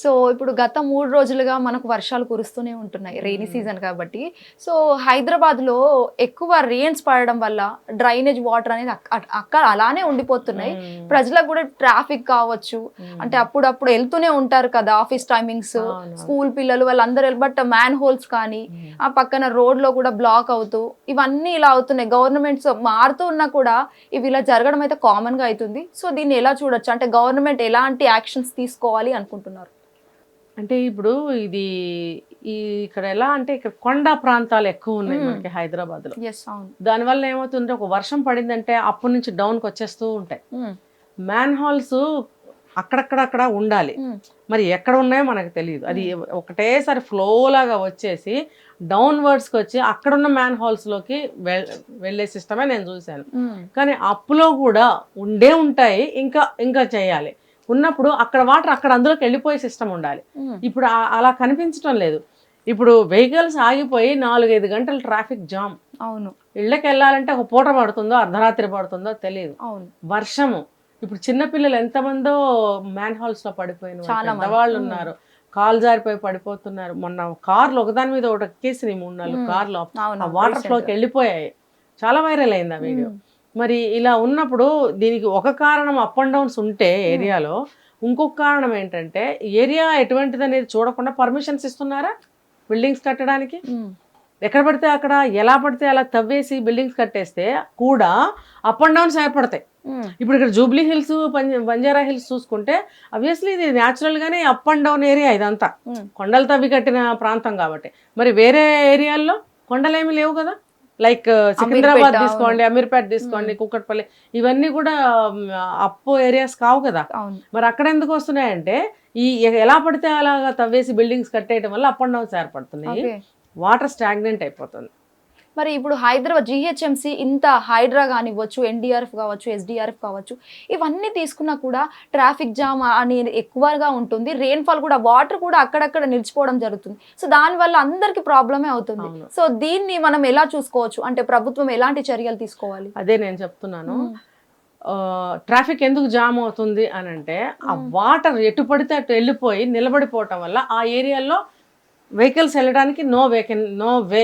So ఇప్పుడు గత మూడు రోజులుగా మనకు వర్షాలు కురుస్తూనే ఉంటున్నాయి రెయినీ సీజన్ కాబట్టి. సో హైదరాబాద్లో ఎక్కువ రెయిన్స్ పడడం వల్ల డ్రైనేజ్ వాటర్ అనేది అక్కడ అలానే ఉండిపోతున్నాయి. ప్రజలకు కూడా ట్రాఫిక్ కావచ్చు. అంటే అప్పుడప్పుడు వెళ్తూనే ఉంటారు కదా ఆఫీస్ టైమింగ్స్. స్కూల్ పిల్లలు వాళ్ళందరూ బట్ మ్యాన్ హోల్స్ కానీ ఆ పక్కన రోడ్లో కూడా బ్లాక్ అవుతూ ఇవన్నీ ఇలా అవుతున్నాయి. గవర్నమెంట్స్ మారుతూ ఉన్నా కూడా ఇవి ఇలా జరగడం అయితే కామన్గా అవుతుంది. సో దీన్ని ఎలా చూడొచ్చు? అంటే గవర్నమెంట్ ఎలాంటి యాక్షన్స్ తీసుకోవాలి అనుకుంటున్నారు? అంటే ఇప్పుడు ఇది ఈ ఇక్కడ ఎలా అంటే ఇక్కడ కొండ ప్రాంతాలు ఎక్కువ ఉన్నాయి. మనకి హైదరాబాద్లో దానివల్ల ఏమవుతుందంటే ఒక వర్షం పడిందంటే అప్పటి నుంచి డౌన్కి వచ్చేస్తూ ఉంటాయి. మ్యాన్ హాల్స్ అక్కడక్కడక్కడ ఉండాలి. మరి ఎక్కడ ఉన్నాయో మనకు తెలియదు. అది ఒకటేసారి ఫ్లో లాగా వచ్చేసి డౌన్ వర్డ్స్కి వచ్చి అక్కడున్న మ్యాన్ హాల్స్లోకి వెళ్ళే సిస్టమే నేను చూశాను. కానీ అప్పులో కూడా ఉండే ఉంటాయి ఇంకా ఇంకా చేయాలి. ఉన్నప్పుడు అక్కడ వాటర్ అక్కడ అందులోకి వెళ్ళిపోయే సిస్టమ్ ఉండాలి. ఇప్పుడు అలా కనిపించడం లేదు. ఇప్పుడు వెహికల్స్ ఆగిపోయి నాలుగైదు గంటలు ట్రాఫిక్ జామ్. అవును. ఇళ్ళకి వెళ్ళాలంటే ఒక పూట పడుతుందో అర్ధరాత్రి పడుతుందో తెలియదు అవును. వర్షము. ఇప్పుడు చిన్నపిల్లలు ఎంతమందో మ్యాన్ హాల్స్లో పడిపోయిన మ్మ్. ఉన్నారు. కాలు జారిపోయి పడిపోతున్నారు. మొన్న కార్లు ఒకదాని మీద ఒకటి ఎక్కేసి మూడు నాలుగు. కార్లు. వాటర్ ఫ్లోకి వెళ్ళిపోయాయి. చాలా వైరల్ అయింది ఆ వీడియో. మరి ఇలా ఉన్నప్పుడు దీనికి ఒక కారణం అప్ అండ్ డౌన్స్ ఉంటే ఏరియాలో ఇంకొక కారణం ఏంటంటే ఏరియా ఎటువంటిది అనేది చూడకుండా పర్మిషన్స్ ఇస్తున్నారా బిల్డింగ్స్ కట్టడానికి? ఎక్కడ పడితే అక్కడ ఎలా పడితే అలా తవ్వేసి బిల్డింగ్స్ కట్టేస్తే కూడా అప్ అండ్ డౌన్స్ ఏర్పడతాయి. ఇప్పుడు ఇక్కడ జూబ్లీ హిల్స్ బంజారా హిల్స్ చూసుకుంటే అబ్వియస్లీ ఇది న్యాచురల్ గానే అప్ అండ్ డౌన్ ఏరియా ఇదంతా. కొండలు తవ్వి కట్టిన ప్రాంతం కాబట్టి. మరి వేరే ఏరియాల్లో కొండలేమి లేవు కదా? లైక్ సికింద్రాబాద్ అమీర్పేట, తీసుకోండి అమీర్పేట తీసుకోండి కుక్కట్పల్లి ఇవన్నీ కూడా మ్, అప్పు ఏరియాస్ కావు కదా. మరి అక్కడ ఎందుకు వస్తున్నాయంటే ఈ ఎలా పడితే అలాగా తవ్వేసి బిల్డింగ్స్ కట్టేయడం వల్ల అప్ అండ్ డౌన్స్ ఏర్పడుతున్నాయి వాటర్ స్టాగ్నెంట్ అయిపోతుంది. మరి ఇప్పుడు హైదరాబాద్ జిహెచ్ఎంసి ఇంత హైడ్రా కానివ్వచ్చు ఎన్డీఆర్ఎఫ్ కావచ్చు ఎస్డిఆర్ఎఫ్ కావచ్చు ఇవన్నీ తీసుకున్నా కూడా ట్రాఫిక్ జామ్ అనేది ఎక్కువగా ఉంటుంది. రెయిన్ఫాల్ కూడా వాటర్ కూడా అక్కడక్కడ నిలిచిపోవడం జరుగుతుంది. సో దానివల్ల అందరికి ప్రాబ్లమే అవుతుంది. సో దీన్ని మనం ఎలా చూసుకోవచ్చు? అంటే ప్రభుత్వం ఎలాంటి చర్యలు తీసుకోవాలి? అదే నేను చెప్తున్నాను. ట్రాఫిక్ ఎందుకు జామ్ అవుతుంది అని అంటే ఆ వాటర్ ఎటు పడితే అటు వెళ్ళిపోయి నిలబడిపోవటం వల్ల ఆ ఏరియాలో వెహికల్స్ వెళ్ళడానికి నో వేకెన్ నో వే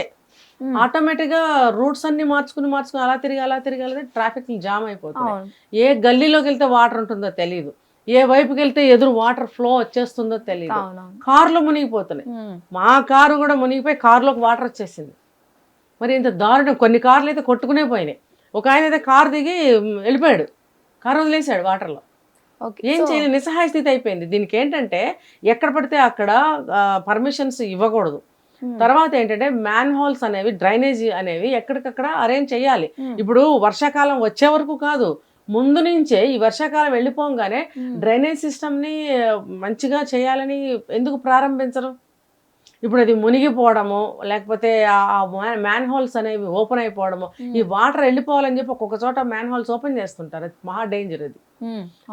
Hmm. ఆటోమేటిక్గా రూట్స్ అన్ని మార్చుకుని మార్చుకుని అలా తిరిగి అలా తిరిగి ట్రాఫిక్ జామ్ అయిపోతుంది ఏ గల్లీలోకి వెళ్తే వాటర్ ఉంటుందో తెలియదు ఏ వైపుకి వెళ్తే ఎదురు వాటర్ ఫ్లో వచ్చేస్తుందో తెలియదు కార్లు మునిగిపోతున్నాయి. ఉమ్, మా కారు కూడా మునిగిపోయి కారులోకి వాటర్ వచ్చేసింది. మరి ఇంత దారుణం. కొన్ని కార్లు అయితే కొట్టుకునే పోయినాయి. ఒక ఆయన అయితే కారు దిగి వెళ్ళిపోయాడు. కారు వదిలేశాడు వాటర్లో. ఏం చేయలేదు నిస్సహాయ స్థితి అయిపోయింది. దీనికి ఏంటంటే ఎక్కడ పడితే అక్కడ పర్మిషన్స్ ఇవ్వకూడదు. తర్వాత ఏంటంటే మ్యాన్ హోల్స్ అనేవి డ్రైనేజ్ అనేవి ఎక్కడికక్కడ అరేంజ్ చేయాలి. ఉమ్, ఇప్పుడు వర్షాకాలం వచ్చే వరకు కాదు. ముందు నుంచే ఈ వర్షాకాలం వెళ్ళిపోగానే డ్రైనేజ్ సిస్టమ్ని మంచిగా చేయాలని ఎందుకు ప్రారంభించరు? ఇప్పుడు అది మునిగిపోవడము లేకపోతే ఆ మ్యాన్ హోల్స్ అనేవి ఓపెన్ అయిపోవడము ఈ వాటర్ వెళ్ళిపోవాలని చెప్పి ఒక్కొక్క చోట మ్యాన్ హోల్స్ ఓపెన్ చేస్తుంటారు. అది మహా డేంజర్ అది.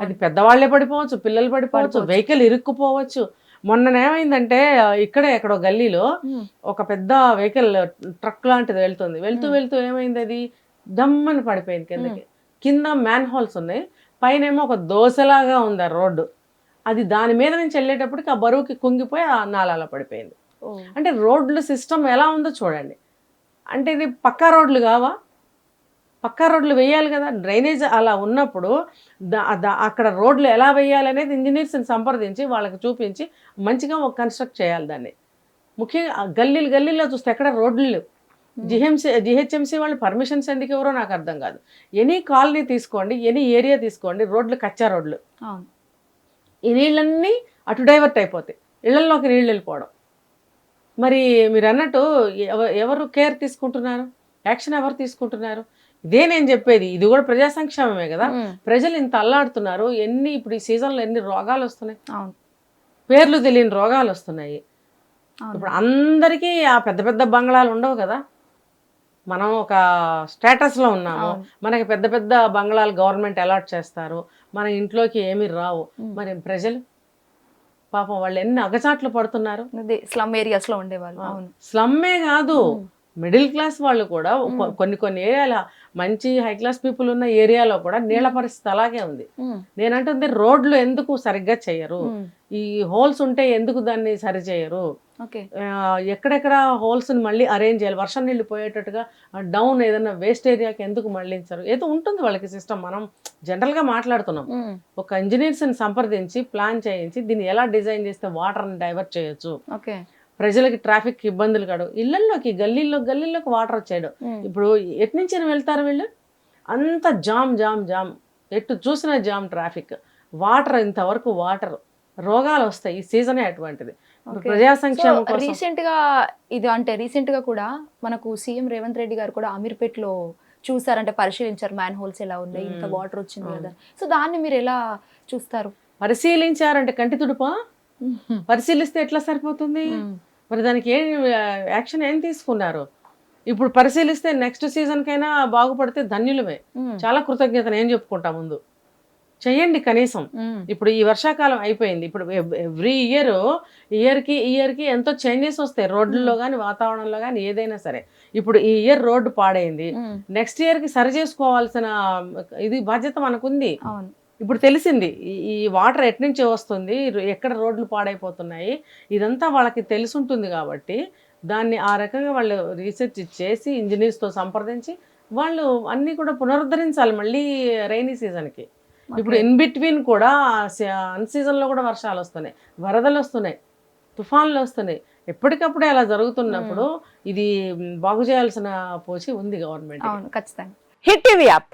అది పెద్దవాళ్ళే పడిపోవచ్చు పిల్లలు పడిపోవచ్చు. వెహికల్ ఇరుక్కుపోవచ్చు. మొన్న ఏమైందంటే ఆ, ఇక్కడే ఎక్కడో గల్లీలో ఒక పెద్ద వెహికల్ ట్రక్ లాంటిది వెళ్తుంది. వెళ్తూ వెళ్తూ ఏమైంది అది? దమ్మని పడిపోయింది కిందకి. కింద మ్యాన్ హోల్స్ ఉన్నాయి. పైన ఏమో ఒక దోశలాగా ఉంది ఆ రోడ్డు. అది దాని మీద నుంచి వెళ్ళేటప్పటికి ఆ బరువుకి కుంగిపోయి ఆ నాలాల పడిపోయింది. అంటే రోడ్లు సిస్టమ్ ఎలా ఉందో చూడండి. అంటే ఇది పక్కా రోడ్లు కావా? పక్కా రోడ్లు వేయాలి కదా. డ్రైనేజ్ అలా ఉన్నప్పుడు అక్కడ రోడ్లు ఎలా వేయాలి అనేది ఇంజనీర్స్ని సంప్రదించి వాళ్ళకి చూపించి మంచిగా ఒక కన్స్ట్రక్ట్ చేయాలి దాన్ని. ముఖ్యంగా గల్లీలు గల్లీలో చూస్తే ఎక్కడ రోడ్లు లేవు. జిహెంసీ జిహెచ్ఎంసీ వాళ్ళు పర్మిషన్స్ ఎందుకు ఎవరో నాకు అర్థం కాదు. ఎనీ కాలనీ తీసుకోండి ఎనీ ఏరియా తీసుకోండి రోడ్లు కచ్చా రోడ్లు. ఈ నీళ్ళన్నీ అటు డైవర్ట్ అయిపోతాయి. ఇళ్ళలోకి నీళ్ళు వెళ్ళిపోవడం. మరి మీరు అన్నట్టు ఎవ- ఎవరు కేర్ తీసుకుంటున్నారు? యాక్షన్ ఎవరు తీసుకుంటున్నారు? ఇదే నేను చెప్పేది. ఇది కూడా ప్రజా సంక్షేమమే కదా. ప్రజలు ఇంత అల్లాడుతున్నారు. ఎన్ని ఇప్పుడు ఈ సీజన్లో ఎన్ని రోగాలు వస్తున్నాయి? పేర్లు తెలియని రోగాలు వస్తున్నాయి. ఇప్పుడు అందరికీ ఆ పెద్ద పెద్ద బంగ్లాలు ఉండవు కదా. మనం ఒక స్టేటస్లో ఉన్నాము. మనకి పెద్ద పెద్ద బంగ్లాలు గవర్నమెంట్ అలాట్ చేస్తారు. మన ఇంట్లోకి ఏమీ రావు. మరి ప్రజలు? పాపం వాళ్ళు ఎన్ని అగచాట్లు పడుతున్నారు? స్లమ్ ఏరియాస్లో ఉండేవాళ్ళు అవును. స్లమ్మే కాదు. మిడిల్ క్లాస్ వాళ్ళు కూడా కొన్ని కొన్ని ఏరియాల మంచి హై క్లాస్ పీపుల్ ఉన్న ఏరియాలో కూడా నీళ్ళ పరిస్థితి అలాగే ఉంది. నేనంటుంది రోడ్లు ఎందుకు సరిగ్గా చేయరు? ఈ హోల్స్ ఉంటే ఎందుకు దాన్ని సరి చేయరు? ఎక్కడెక్కడ హోల్స్ని మళ్ళీ అరేంజ్ చేయాలి? వర్షం నీళ్ళు పోయేటట్టుగా డౌన్ ఏదైనా వేస్ట్ ఏరియాకి ఎందుకు మళ్ళించరు? ఏదో ఉంటుంది వాళ్ళకి సిస్టమ్ మనం జనరల్గా మాట్లాడుతున్నాం. ఒక ఇంజనీర్స్ని సంప్రదించి ప్లాన్ చేయించి దీన్ని ఎలా డిజైన్ చేస్తే వాటర్ని డైవర్ట్ చేయొచ్చు? ఓకే. ప్రజలకి ట్రాఫిక్ ఇబ్బందులు కాడు. ఇళ్ళలోకి గల్లీల్లో గల్లీలోకి వాటర్ వచ్చేయడం ఇప్పుడు ఎటు నుంచి వెళ్తారు వీళ్ళు? అంత జామ్ జామ్ జామ్. ఎటు చూసినా జామ్ ట్రాఫిక్. వాటర్ ఇంతవరకు వాటర్ రోగాలు వస్తాయి ఈ సీజనే అటువంటిది. ప్రజా సంక్షేమం రీసెంట్గా ఇది అంటే రీసెంట్గా కూడా మనకు సీఎం రేవంత్ రెడ్డి గారు కూడా అమీర్పేట్లో చూసారంటే పరిశీలించారు మ్యాన్ హోల్స్ ఎలా ఉన్నాయి ఇంత. వాటర్ వచ్చింది కదా. సో దాన్ని మీరు ఎలా చూస్తారు? పరిశీలించారంటే కంటి తుడుపా? పరిశీలిస్తే ఎట్లా సరిపోతుంది. మరి దానికి ఏం యాక్షన్ ఏం తీసుకున్నారు? ఇప్పుడు పరిశీలిస్తే నెక్స్ట్ సీజన్కైనా బాగుపడితే ధన్యులమే. చాలా కృతజ్ఞతను ఏం చెప్పుకుంటా ముందు? చెయ్యండి కనీసం. ఇప్పుడు ఈ వర్షాకాలం అయిపోయింది. ఇప్పుడు ఎవ్రీ ఇయర్ ఇయర్కి ఇయర్కి ఎంతో చేంజెస్ వస్తాయి. రోడ్లలో కానీ వాతావరణంలో కానీ ఏదైనా సరే. ఇప్పుడు ఈ ఇయర్ రోడ్డు పాడైంది. నెక్స్ట్ ఇయర్కి సరి చేసుకోవాల్సిన ఇది బాధ్యత మనకుంది. ఇప్పుడు తెలిసింది ఈ- ఈ వాటర్ ఎట్నుంచి వస్తుంది ఎక్కడ రోడ్లు పాడైపోతున్నాయి ఇదంతా వాళ్ళకి తెలుసుంటుంది కాబట్టి దాన్ని ఆ రకంగా వాళ్ళు రీసెర్చ్ చేసి ఇంజనీర్స్తో సంప్రదించి వాళ్ళు అన్నీ కూడా పునరుద్ధరించాలి మళ్ళీ రైనీ సీజన్కి. ఇప్పుడు ఇన్ బిట్వీన్ కూడా అన్ సీజన్లో కూడా వర్షాలు వస్తున్నాయి వరదలు వస్తున్నాయి తుఫాన్లు వస్తున్నాయి. ఎప్పటికప్పుడే అలా జరుగుతున్నప్పుడు ఇది బాగు చేయాల్సిన పోచి ఉంది గవర్నమెంట్ అవును ఖచ్చితంగా. Hit TV app.